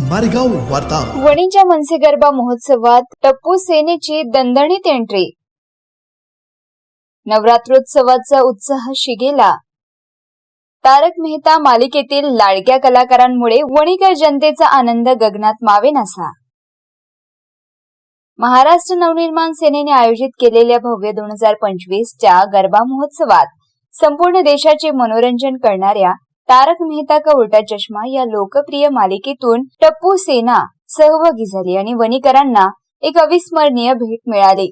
मारेगाव वार्ता. वणीच्या मनसे गरबा महोत्सवात टप्पू सेनेची दणदणीत एंट्री नवरात्रोत्सवाचा उत्साह शिगेला. तारक मेहता मालिकेतील लाडक्या कलाकारांमुळे वणीकर जनतेचा आनंद गगनात मावेनासा. महाराष्ट्र नवनिर्माण सेनेने आयोजित केलेल्या भव्य दोन हजार पंचवीसच्या गरबा महोत्सवात संपूर्ण देशाचे मनोरंजन करणाऱ्या तारक मेहता का उलटा चष्मा या लोकप्रिय मालिकेतून टप्पू सेना सहभागी झाली आणि वणीकरांना एक अविस्मरणीय भेट मिळाली.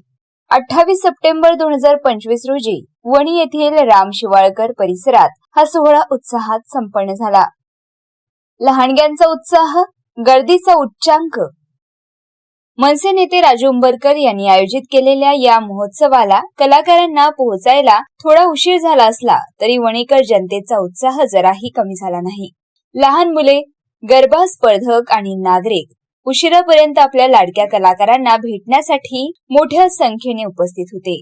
अठ्ठावीस सप्टेंबर दोन हजार पंचवीस रोजी वणी येथील राम शिवाळकर परिसरात हा सोहळा उत्साहात संपन्न झाला. लहानग्यांचा उत्साह गर्दीचा उच्चांक मनसे नेते राजू उंबरकर यांनी आयोजित केलेल्या या महोत्सवाला कलाकारांना पोहोचायला थोडा उशीर झाला असला तरी वणेकर जनतेचा उत्साह जराही कमी झाला नाही. लहान मुले गरबा स्पर्धक आणि नागरिक उशिरापर्यंत आपल्या लाडक्या कलाकारांना भेटण्यासाठी मोठ्या संख्येने उपस्थित होते.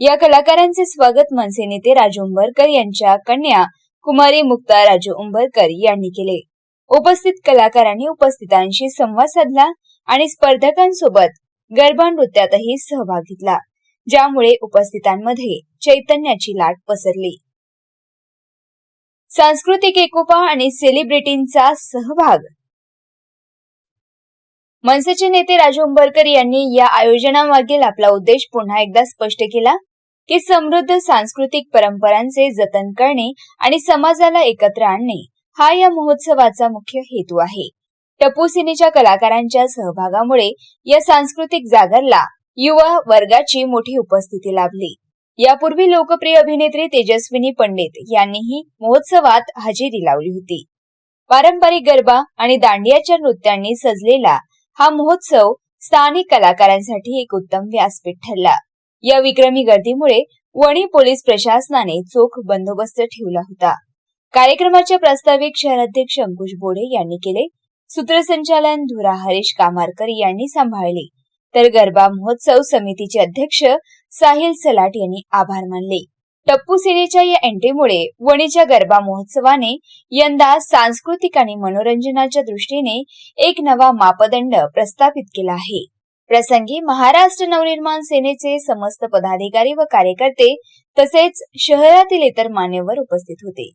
या कलाकारांचे स्वागत मनसे नेते राजू उंबरकर यांच्या कन्या कुमारी मुक्ता राजू उंबरकर यांनी केले. उपस्थित कलाकारांनी उपस्थितांशी संवाद साधला. आणि स्पर्धकांसोबत गरबा नृत्यातही सहभाग घेतला ज्यामुळे उपस्थितांमध्ये चैतन्याची लाट पसरली. सांस्कृतिक एकोपा आणि सेलिब्रिटींचा सहभाग. मनसेचे नेते राजू अंबरकर यांनी या आयोजनामागील आपला उद्देश पुन्हा एकदा स्पष्ट केला की समृद्ध सांस्कृतिक परंपरांचे जतन करणे आणि समाजाला एकत्र आणणे हा या महोत्सवाचा मुख्य हेतू आहे. टपू सिनेच्या कलाकारांच्या सहभागामुळे या सांस्कृतिक जागरला युवा वर्गाची मोठी उपस्थिती लाभली. यापूर्वी लोकप्रिय अभिनेत्री तेजस्विनी पंडित यांनीही महोत्सवात हजेरी लावली होती. पारंपरिक गरबा आणि दांडियाच्या नृत्यांनी सजलेला हा महोत्सव स्थानिक कलाकारांसाठी एक उत्तम व्यासपीठ ठरला. या विक्रमी गर्दीमुळे वणी पोलीस प्रशासनाने चोख बंदोबस्त ठेवला होता. कार्यक्रमाचे प्रास्ताविक शहराध्यक्ष अंकुश बोडे यांनी केले. सूत्रसंचालन धुरा हरीश कामारकर यांनी सांभाळले. तर गरबा महोत्सव समितीचे अध्यक्ष साहिल सलाट यांनी आभार मानले. टप्पू सेनेच्या या एंट्रीमुळे वणीच्या गरबा महोत्सवाने यंदा सांस्कृतिक आणि मनोरंजनाच्या दृष्टीने एक नवा मापदंड प्रस्थापित केला आहे. प्रसंगी महाराष्ट्र नवनिर्माण सेनेचे समस्त पदाधिकारी व कार्यकर्ते तसेच शहरातील इतर मान्यवर उपस्थित होते.